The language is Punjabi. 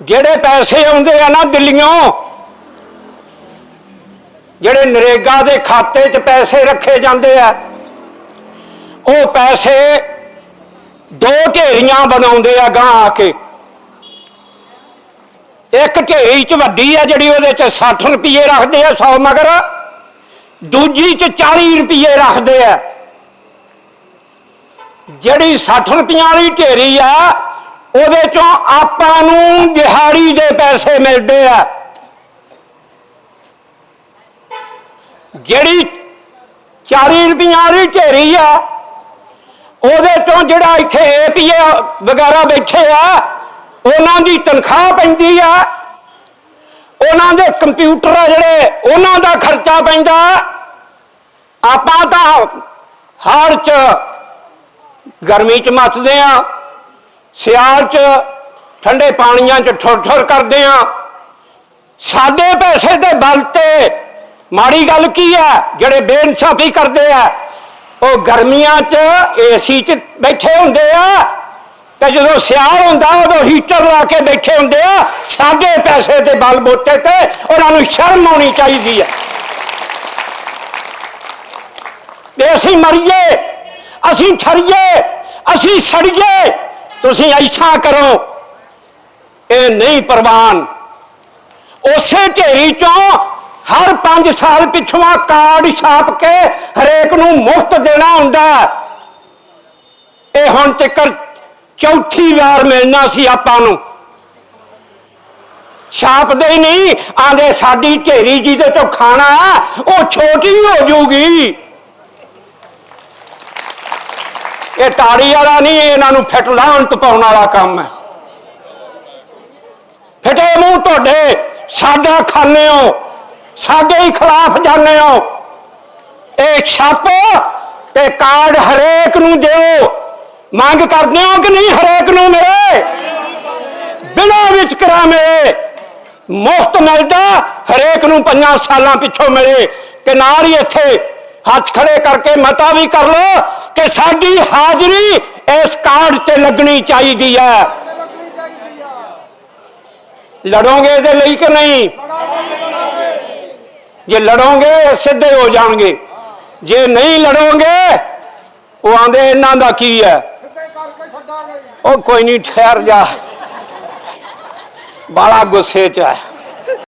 ਜਿਹੜੇ ਪੈਸੇ ਆਉਂਦੇ ਆ ਨਾ ਦਿੱਲੀੋਂ ਜਿਹੜੇ ਨਰੇਗਾ ਦੇ ਖਾਤੇ 'ਚ ਪੈਸੇ ਰੱਖੇ ਜਾਂਦੇ ਆ, ਉਹ ਪੈਸੇ ਦੋ ਢੇਰੀਆਂ ਬਣਾਉਂਦੇ ਆ ਗਾਂ ਆ ਕੇ। ਇੱਕ ਢੇਰੀ 'ਚ ਵੱਡੀ ਆ ਜਿਹੜੀ ਉਹਦੇ 'ਚ 60 ਰੁਪਏ ਰੱਖਦੇ ਆ 100 ਮਗਰ, ਦੂਜੀ 'ਚ 40 ਰੁਪਏ ਰੱਖਦੇ ਆ। ਜਿਹੜੀ 60 ਰੁਪਈਆਂ ਵਾਲੀ ਢੇਰੀ ਆ ਉਹਦੇ ਚੋਂ ਆਪਾਂ ਨੂੰ ਦਿਹਾੜੀ ਦੇ ਪੈਸੇ ਮਿਲਦੇ ਆ। ਜਿਹੜੀ 40 ਰੁਪਈਆਂ ਵਾਲੀ ਢੇਰੀ ਆ, ਉਹਦੇ ਚੋਂ ਜਿਹੜਾ ਇੱਥੇ ਏਪੀਏ ਵਗੈਰਾ ਬੈਠੇ ਆ, ਉਹਨਾਂ ਦੀ ਤਨਖਾਹ ਪੈਂਦੀ ਆ। ਉਹਨਾਂ ਦੇ ਕੰਪਿਊਟਰ ਆ ਜਿਹੜੇ, ਉਹਨਾਂ ਦਾ ਖਰਚਾ ਪੈਂਦਾ। ਆਪਾਂ ਤਾਂ ਹਰ ਚ ਗਰਮੀ ਚ ਮੱਚਦੇ ਆ। ਸਿਆਲ ਚ ਠੰਡੇ ਪਾਣੀਆਂ ਚ ਠੁਰ ਠੁਰ ਕਰਦੇ ਆ। ਸਾਡੇ ਪੈਸੇ ਦੇ ਬਲ ਤੇ ਮਾੜੀ ਗੱਲ ਕੀ ਹੈ? ਜਿਹੜੇ ਬੇਇਨਸਾਫੀ ਕਰਦੇ ਆ, ਉਹ ਗਰਮੀਆਂ ਚ ਏਸੀ ਚ ਬੈਠੇ ਹੁੰਦੇ ਆ। ਤੇ ਜਦੋਂ ਸਿਆਲ ਹੁੰਦਾ, ਉਦੋਂ ਹੀਟਰ ਲਾ ਕੇ ਬੈਠੇ ਹੁੰਦੇ ਆ। ਸਾਡੇ ਪੈਸੇ ਦੇ ਬਲ ਬੋਤੇ ਤੇ ਉਹਨਾਂ ਨੂੰ ਸ਼ਰਮ ਆਉਣੀ ਚਾਹੀਦੀ ਹੈ। ਤੇ ਅਸੀਂ ਮਰੀਏ, ਅਸੀਂ ਠਰੀਏ, ਅਸੀਂ ਸੜੀਏ ਤੁਸੀਂ ਐਸਾ ਕਰੋ, ਇਹ ਨਹੀਂ ਪ੍ਰਵਾਨ। ਉਸੇ ਢੇਰੀ ਚੋਂ ਹਰ 5 ਸਾਲ ਪਿਛੋਂ ਕਾਰਡ ਛਾਪ ਕੇ ਹਰੇਕ ਨੂੰ ਮੁਫਤ ਦੇਣਾ ਹੁੰਦਾ ਇਹ ਹੁਣ ਤੱਕ ਚੌਥੀ ਵਾਰ ਮਿਲਣਾ ਸੀ ਆਪਾਂ ਨੂੰ। ਛਾਪਦੇ ਹੀ ਨਹੀਂ, ਆਂਦੇ ਸਾਡੀ ਢੇਰੀ ਜਿਹਦੇ ਤੋਂ ਖਾਣਾ ਉਹ ਛੋਟੀ ਹੋ ਜਾਊਗੀ ਇਹ ਤਾੜੀ ਵਾਲਾ ਨਹੀਂ ਇਹਨਾਂ ਨੂੰ ਫਿੱਟ ਲਾਹਣ ਪਾਉਣ ਵਾਲਾ ਕੰਮ ਹੈ। ਫਿੱਟੇ ਮੂੰਹ ਤੁਹਾਡੇ, ਸਾਡਾ ਖਾਣੇ ਹੋ, ਸਾਡੇ ਹੀ ਖਿਲਾਫ ਜਾਂਦੇ ਹੋ। ਇਹ ਛਾਪੋ ਤੇ ਕਾਰਡ ਹਰੇਕ ਨੂੰ ਦਿਓ। ਮੰਗ ਕਰਦੇ ਹੋ ਕਿ ਨਹੀਂ ਹਰੇਕ ਨੂੰ ਮਿਲੇ? ਬਿਨਾਂ ਵਿਤਕਰਾ ਮਿਲੇ? ਮੁਫਤ ਮਿਲਦਾ, ਹਰੇਕ ਨੂੰ ਪੰਜਾਂ ਸਾਲਾਂ ਪਿੱਛੋਂ ਮਿਲੇ। ਤੇ ਨਾਲ ਹੀ ਇੱਥੇ ਹੱਥ ਖੜੇ ਕਰਕੇ ਮਤਾ ਵੀ ਕਰ ਲੋ ਕਿ ਸਾਡੀ ਹਾਜ਼ਰੀ ਇਸ ਕਾਰਡ ਤੇ ਲੱਗਣੀ ਚਾਹੀਦੀ ਹੈ। ਲੜੋਗੇ ਇਹਦੇ ਲਈ ਕਿ ਨਹੀਂ? ਜੇ ਲੜੋਗੇ ਸਿੱਧੇ ਹੋ ਜਾਣਗੇ। ਜੇ ਨਹੀਂ ਲੜੋਗੇ, ਉਹ ਆਂਦੇ ਇਹਨਾਂ ਦਾ ਕੀ ਹੈ? ਉਹ ਕੋਈ ਨਹੀਂ, ਠਹਿਰ ਜਾ। ਬਾਲਾ ਗੁੱਸੇ ਚ ਹੈ।